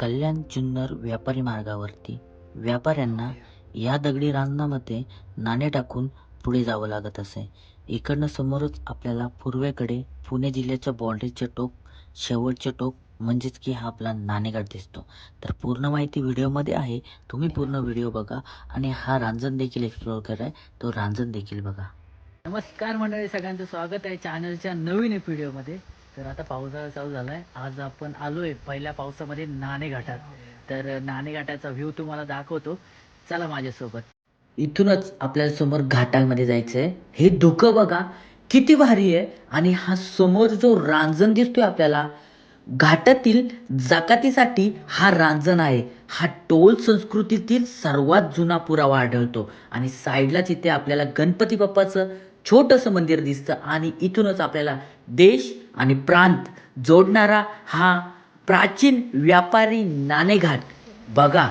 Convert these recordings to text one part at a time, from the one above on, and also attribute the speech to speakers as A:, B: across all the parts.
A: कल्याण जुन्नर व्यापारी मार्गावरती व्यापाऱ्यांना या दगडी रांजणामध्ये नाणे टाकून पुढे जावं लागत असे. इकडनं समोरच आपल्याला पूर्वेकडे पुणे जिल्ह्याच्या बाँड्रीचे टोक शेवटचे टोक म्हणजेच की हा आपला नाणेघाट दिसतो. तर पूर्ण माहिती व्हिडिओमध्ये आहे. तुम्ही पूर्ण व्हिडिओ बघा आणि हा रांजण देखील एक्सप्लोअर करा. तो रांजण देखील बघा. नमस्कार मंडळी सगळ्यांचं स्वागत आहे चॅनलच्या नवीन व्हिडिओमध्ये तर आता पावसाळा चालू झाला आहे आज आपण आलो आहे पहिल्या पावसामध्ये नाणेघाटात तर नाणेघाटाचा व्ह्यू तुम्हाला दाखवतो. चला माझ्यासोबत. इथूनच आपल्याला समोर घाटामध्ये जायचं आहे हे धुकं बघा किती भारी आहे. आणि हा समोर जो रांजण दिसतोय आपल्याला घाटातील जकातीसाठी हा रांजण आहे. हा टोल संस्कृतीतील सर्वात जुना पुरावा आढळतो. आणि साईडलाच इथे आपल्याला गणपती बाप्पाचं छोटंसं मंदिर दिसतं. आणि इथूनच आपल्याला देश आणि प्रांत जोडणारा हा प्राचीन व्यापारी नाणेघाट. बघा.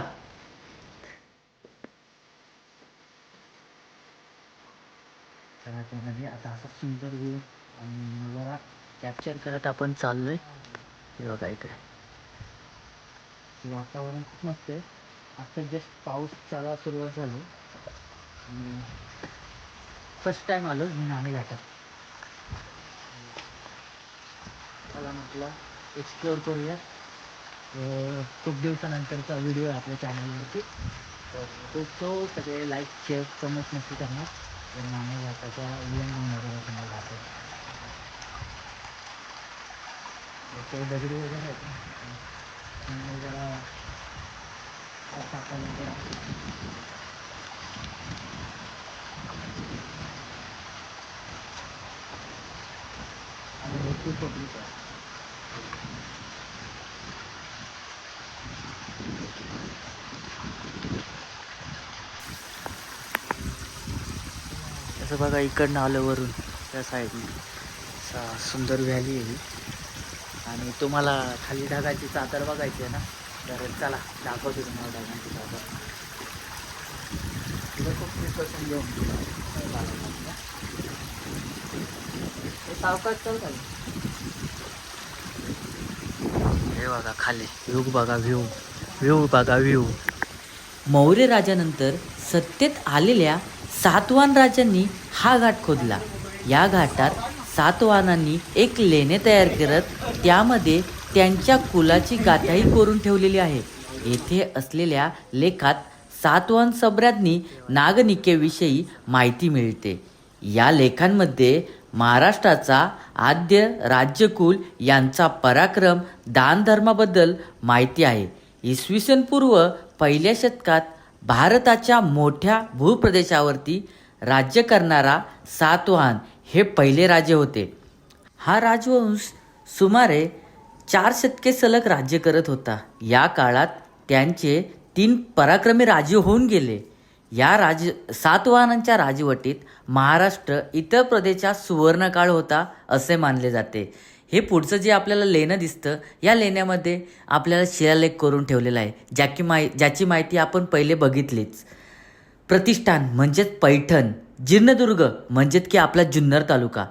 A: तर आता असा सुंदर व्ह्यू आणि नजारा कॅप्चर करत आपण चाललोय. हे बघा इकडे. वातावरण खूप मस्त आहे. आता जस्ट पाऊस चाला सुरुवात झाली. फर्स्ट टाइम आलो मी नाणे घाटात चला म्हटलं एक्सप्लोअर करूया. खूप दिवसानंतरचा व्हिडिओ आहे आपल्या चॅनलवरती तर तो तो सगळे लाईक शेअर कमेंट नक्की करणार तर आम्ही आताच्या इव्हेंटमध्ये तुम्हाला दाखवतो ते दगडी वगैरे आहेत. त्यामुळे जरा आपण जरा आणि भरपूर पब्लिक आहे. तसं बघा इकडनं आलं वरून त्या साईडने. असा सुंदर व्हॅली आहे ही. आणि तुम्हाला खाली ढगाची चादर बघायची आहे ना? तर चला दाखवतो तुम्हाला ढगांची चादर. तिथं खूप प्रिकॉशन घेऊन सावकाश चालू हे बघा खाली व्ह्यू बघा व्ह्यू व्ह्यू बघा व्ह्यू मौर्य राजानंतर सत्तेत आलेल्या सातवान राजांनी हा घाट खोदला. या घाटात सातवानांनी एक लेणे तयार करत त्यामध्ये त्यांच्या कुलाची गाथाही करून ठेवलेली आहे. येथे असलेल्या लेखात सातवान सम्राज्ञी नागनिकेविषयी माहिती मिळते. या लेखांमध्ये महाराष्ट्राचा आद्य राज्यकुल यांचा पराक्रम दानधर्माबद्दल माहिती आहे. इसवी सन पूर्व पहिल्या शतकात भारताच्या मोठ्या भूप्रदेशावरती राज्य करणारा सातवाहन हे पहिले राजे होते. हा राजवंश सुमारे चार शतके सलग राज्य करत होता. या काळात त्यांचे तीन पराक्रमी राजे होऊन गेले. या राज सातवाहनांच्या राजवटीत महाराष्ट्र इतर प्रदेशात सुवर्णकाळ होता असे मानले जाते. हे पुढचं जे आपल्याला लेणं दिसतं या लेण्यामध्ये आपल्याला शिलालेख करून ठेवलेला आहे ज्या की माहि ज्याची माहिती आपण पहिले बघितलीच. प्रतिष्ठान म्हणजेच पैठण जीर्णदुर्ग म्हणजेच की आपला जुन्नर तालुका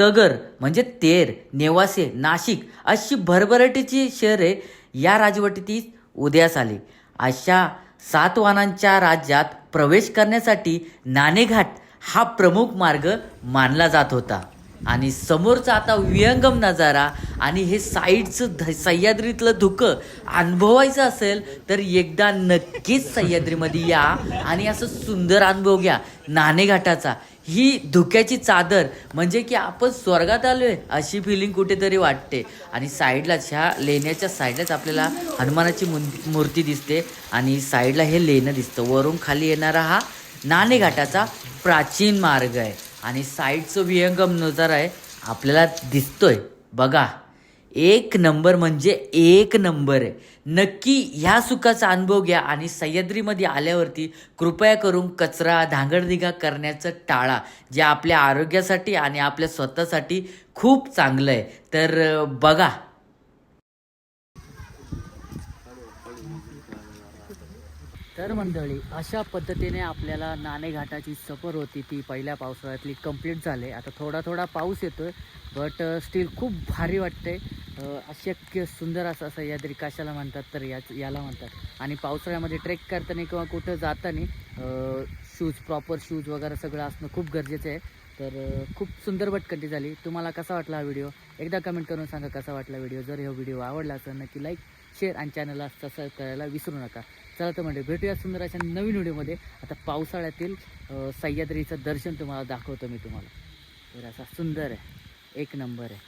A: तगर म्हणजे तेर नेवासे नाशिक अशी भरभराटीची शहरे या राजवटीत उदयास आली. अशा सातवाहनांच्या राज्यात प्रवेश करण्यासाठी नाणेघाट हा प्रमुख मार्ग मानला जात होता. आणि समोरचा आता विहंगम नजारा आणि हे साईडचं ध सह्याद्रीतलं धुकं अनुभवायचं असेल तर एकदा नक्कीच सह्याद्रीमध्ये या आणि असं सुंदर अनुभव घ्या. नाणेघाटाचा. ही धुक्याची चादर म्हणजे की आपण स्वर्गात आलो आहे अशी फिलिंग कुठेतरी वाटते. आणि साईडलाच ह्या लेण्याच्या साईडलाच आपल्याला हनुमानाची मूर्ती दिसते. आणि साईडला हे लेणं दिसतं. वरून खाली येणारा हा नाणेघाटाचा प्राचीन मार्ग आहे. आणि साईडचं विहंगम नजारा आहे. आपल्याला दिसतोय. बघा. एक नंबर म्हणजे एक नंबर आहे. नक्की ह्या सुखाचा अनुभव घ्या आणि सह्याद्रीमध्ये आल्यावरती कृपया करून कचरा धांगडधिगा करण्याचं टाळा जे आपल्या आरोग्यासाठी आणि आपल्या स्वतःसाठी खूप चांगलं आहे. तर बघा.
B: तर मंडळी अशा पद्धतीने आपल्याला नाणेघाटाची सफर होती ती पहिल्या पावसाळ्यातली कंप्लीट झाले. आता थोडा थोडा पाऊस येतोय बट स्टील खूप भारी वाटते अशक्य सुंदर असं असं या कशाला म्हणतात तर याच याला म्हणतात. आणि पावसाळ्यामध्ये ट्रेक करताना किंवा कुठं जाताना शूज प्रॉपर शूज वगैरे सगळं असणं खूप गरजेचं आहे. तर खूप सुंदर भटकंटी झाली. तुम्हाला कसा वाटला हा व्हिडिओ एकदा कमेंट करून सांगा कसा वाटला व्हिडिओ जर हा व्हिडिओ आवडला तर नक्की लाईक शेअर आणि चॅनलला सबस्क्राईब करायला विसरू नका. चला तर म्हणजे भेटूया सुंदर अशा नवीन व्हिडिओमध्ये. आता पावसाळ्यातील सह्याद्रीचं दर्शन तुम्हाला दाखवतो मी तुम्हाला. तर असा सुंदर आहे. एक नंबर आहे.